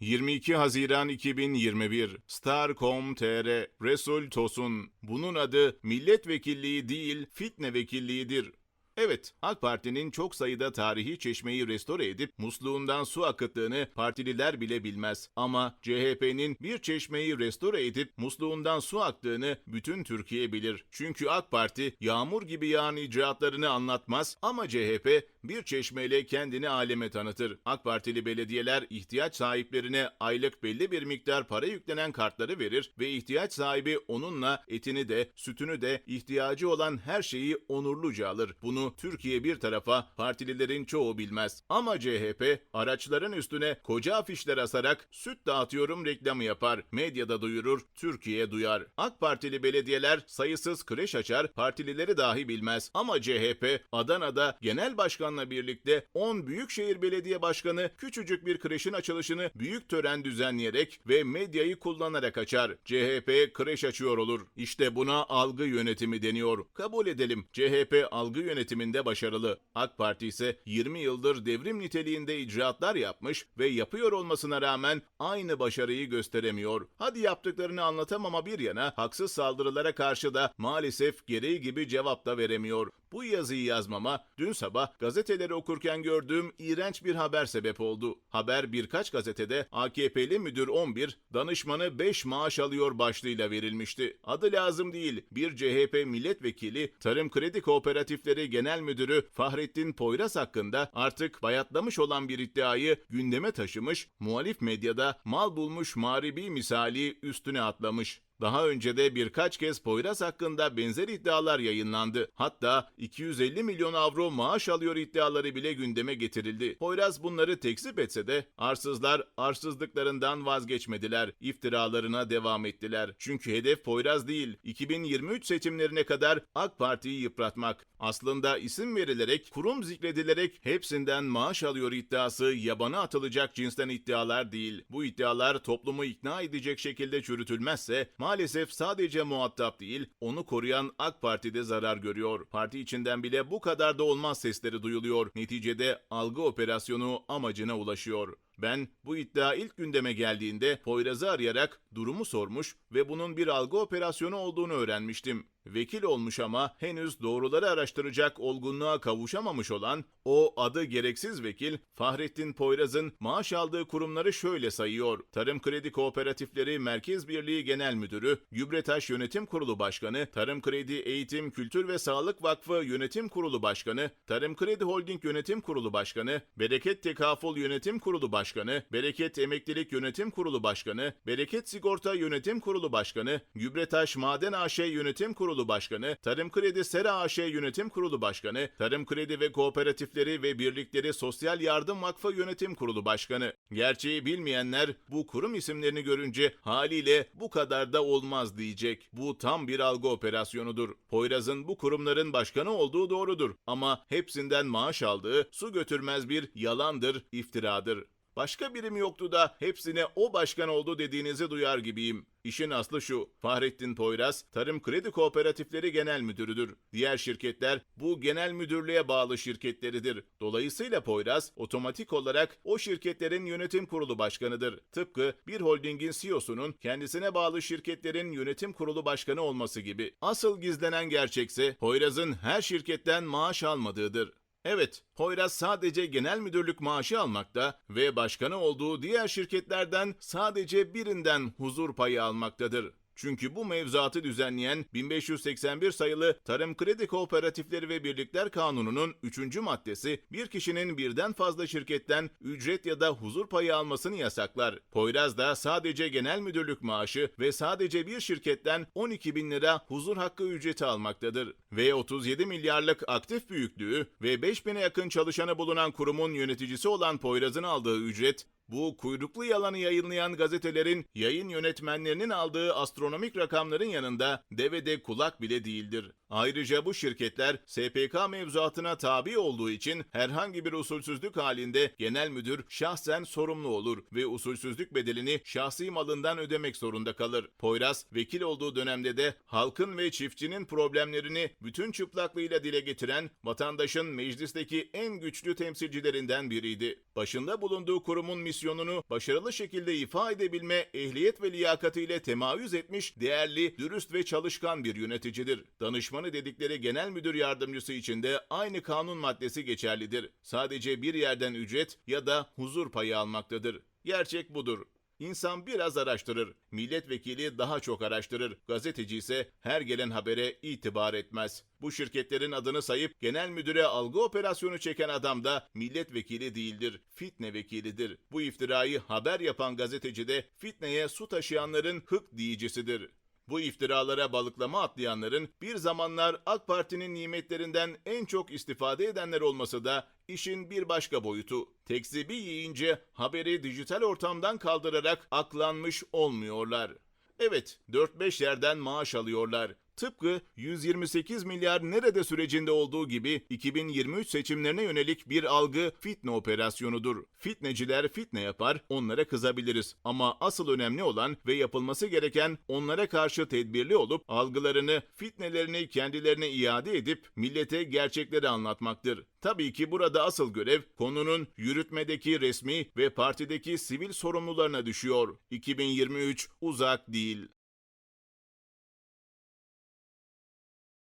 22 Haziran 2021 Star.com.tr Resul Tosun Bunun adı milletvekilliği değil fitne vekilliğidir. Evet, AK Parti'nin çok sayıda tarihi çeşmeyi restore edip musluğundan su akıttığını partililer bile bilmez. Ama CHP'nin bir çeşmeyi restore edip musluğundan su aktığını bütün Türkiye bilir. Çünkü AK Parti yağmur gibi yağan icraatlarını anlatmaz ama CHP bir çeşmeyle kendini aleme tanıtır. AK Partili belediyeler ihtiyaç sahiplerine aylık belli bir miktar para yüklenen kartları verir ve ihtiyaç sahibi onunla etini de sütünü de ihtiyacı olan her şeyi onurluca alır. Bunu Türkiye bir tarafa partililerin çoğu bilmez. Ama CHP araçların üstüne koca afişler asarak süt dağıtıyorum reklamı yapar. Medyada duyurur, Türkiye duyar. AK Partili belediyeler sayısız kreş açar, partilileri dahi bilmez. Ama CHP Adana'da genel başkanla birlikte 10 büyükşehir belediye başkanı küçücük bir kreşin açılışını büyük tören düzenleyerek ve medyayı kullanarak açar. CHP kreş açıyor olur. İşte buna algı yönetimi deniyor. Kabul edelim. CHP algı yönetiminde başarılı. AK Parti ise 20 yıldır devrim niteliğinde icraatlar yapmış ve yapıyor olmasına rağmen aynı başarıyı gösteremiyor. Hadi yaptıklarını anlatamama bir yana haksız saldırılara karşı da maalesef gereği gibi cevap da veremiyor. Bu yazıyı yazmama dün sabah gazeteleri okurken gördüğüm iğrenç bir haber sebep oldu. Haber birkaç gazetede AKP'li müdür 11, danışmanı 5 maaş alıyor başlığıyla verilmişti. Adı lazım değil. Bir CHP milletvekili, Tarım Kredi Kooperatifleri Genel Müdürü Fahrettin Poyraz hakkında artık bayatlamış olan bir iddiayı gündeme taşımış, muhalif medyada mal bulmuş mağribi misali üstüne atlamış. Daha önce de birkaç kez Poyraz hakkında benzer iddialar yayınlandı. Hatta 250 milyon avro maaş alıyor iddiaları bile gündeme getirildi. Poyraz bunları tekzip etse de arsızlar arsızlıklarından vazgeçmediler. İftiralarına devam ettiler. Çünkü hedef Poyraz değil, 2023 seçimlerine kadar AK Parti'yi yıpratmak. Aslında isim verilerek, kurum zikredilerek hepsinden maaş alıyor iddiası yabana atılacak cinsten iddialar değil. Bu iddialar toplumu ikna edecek şekilde çürütülmezse maalesef sadece muhatap değil, onu koruyan AK Parti'de zarar görüyor. Parti içinden bile bu kadar da olmaz sesleri duyuluyor. Neticede algı operasyonu amacına ulaşıyor. Ben bu iddia ilk gündeme geldiğinde Poyraz'ı arayarak durumu sormuş ve bunun bir algı operasyonu olduğunu öğrenmiştim. Vekil olmuş ama henüz doğruları araştıracak olgunluğa kavuşamamış olan o adı gereksiz vekil Fahrettin Poyraz'ın maaş aldığı kurumları şöyle sayıyor. Tarım Kredi Kooperatifleri Merkez Birliği Genel Müdürü, Gübretaş Yönetim Kurulu Başkanı, Tarım Kredi Eğitim, Kültür ve Sağlık Vakfı Yönetim Kurulu Başkanı, Tarım Kredi Holding Yönetim Kurulu Başkanı, Bereket Tekaful Yönetim Kurulu Başkanı, Bereket Emeklilik Yönetim Kurulu Başkanı, Bereket Sigorta Yönetim Kurulu Başkanı, Gübretaş Maden AŞ Yönetim Kurulu Başkanı, Tarım Kredi Sera AŞ Yönetim Kurulu Başkanı, Tarım Kredi ve Kooperatifleri ve Birlikleri Sosyal Yardım Vakfı Yönetim Kurulu Başkanı. Gerçeği bilmeyenler bu kurum isimlerini görünce haliyle bu kadar da olmaz diyecek. Bu tam bir algı operasyonudur. Poyraz'ın bu kurumların başkanı olduğu doğrudur ama hepsinden maaş aldığı su götürmez bir yalandır, iftiradır. Başka birim yoktu da hepsine o başkan oldu dediğinizi duyar gibiyim. İşin aslı şu, Fahrettin Poyraz, Tarım Kredi Kooperatifleri Genel Müdürüdür. Diğer şirketler bu genel müdürlüğe bağlı şirketleridir. Dolayısıyla Poyraz, otomatik olarak o şirketlerin yönetim kurulu başkanıdır. Tıpkı bir holdingin CEO'sunun kendisine bağlı şirketlerin yönetim kurulu başkanı olması gibi. Asıl gizlenen gerçekse Poyraz'ın her şirketten maaş almadığıdır. Evet, Poyraz sadece genel müdürlük maaşı almakta ve başkanı olduğu diğer şirketlerden sadece birinden huzur payı almaktadır. Çünkü bu mevzuatı düzenleyen 1581 sayılı Tarım Kredi Kooperatifleri ve Birlikler Kanunu'nun 3. maddesi bir kişinin birden fazla şirketten ücret ya da huzur payı almasını yasaklar. Poyraz da sadece genel müdürlük maaşı ve sadece bir şirketten 12 bin lira huzur hakkı ücreti almaktadır. Ve 37 milyarlık aktif büyüklüğü ve 5 bine yakın çalışanı bulunan kurumun yöneticisi olan Poyraz'ın aldığı ücret bu kuyruklu yalanı yayınlayan gazetelerin yayın yönetmenlerinin aldığı astronomik rakamların yanında devede kulak bile değildir. Ayrıca bu şirketler SPK mevzuatına tabi olduğu için herhangi bir usulsüzlük halinde genel müdür şahsen sorumlu olur ve usulsüzlük bedelini şahsi malından ödemek zorunda kalır. Poyraz vekil olduğu dönemde de halkın ve çiftçinin problemlerini bütün çıplaklığıyla dile getiren vatandaşın meclisteki en güçlü temsilcilerinden biriydi. Başında bulunduğu kurumun misyonu misyonunu başarılı şekilde ifa edebilme ehliyet ve liyakatiyle temayüz etmiş değerli, dürüst ve çalışkan bir yöneticidir. Danışmanı dedikleri genel müdür yardımcısı için de aynı kanun maddesi geçerlidir. Sadece bir yerden ücret ya da huzur payı almaktadır. Gerçek budur. İnsan biraz araştırır. Milletvekili daha çok araştırır. Gazeteci ise her gelen habere itibar etmez. Bu şirketlerin adını sayıp genel müdüre algı operasyonu çeken adam da milletvekili değildir. Fitne vekilidir. Bu iftirayı haber yapan gazeteci de fitneye su taşıyanların hık diyicisidir. Bu iftiralara balıklama atlayanların bir zamanlar AK Parti'nin nimetlerinden en çok istifade edenler olması da işin bir başka boyutu. Tekzibi yiyince haberi dijital ortamdan kaldırarak aklanmış olmuyorlar. Evet, 4-5 yerden maaş alıyorlar. Tıpkı 128 milyar nerede sürecinde olduğu gibi 2023 seçimlerine yönelik bir algı fitne operasyonudur. Fitneciler fitne yapar, onlara kızabiliriz. Ama asıl önemli olan ve yapılması gereken onlara karşı tedbirli olup algılarını, fitnelerini kendilerine iade edip millete gerçekleri anlatmaktır. Tabii ki burada asıl görev konunun yürütmedeki resmi ve partideki sivil sorumlularına düşüyor. 2023 uzak değil.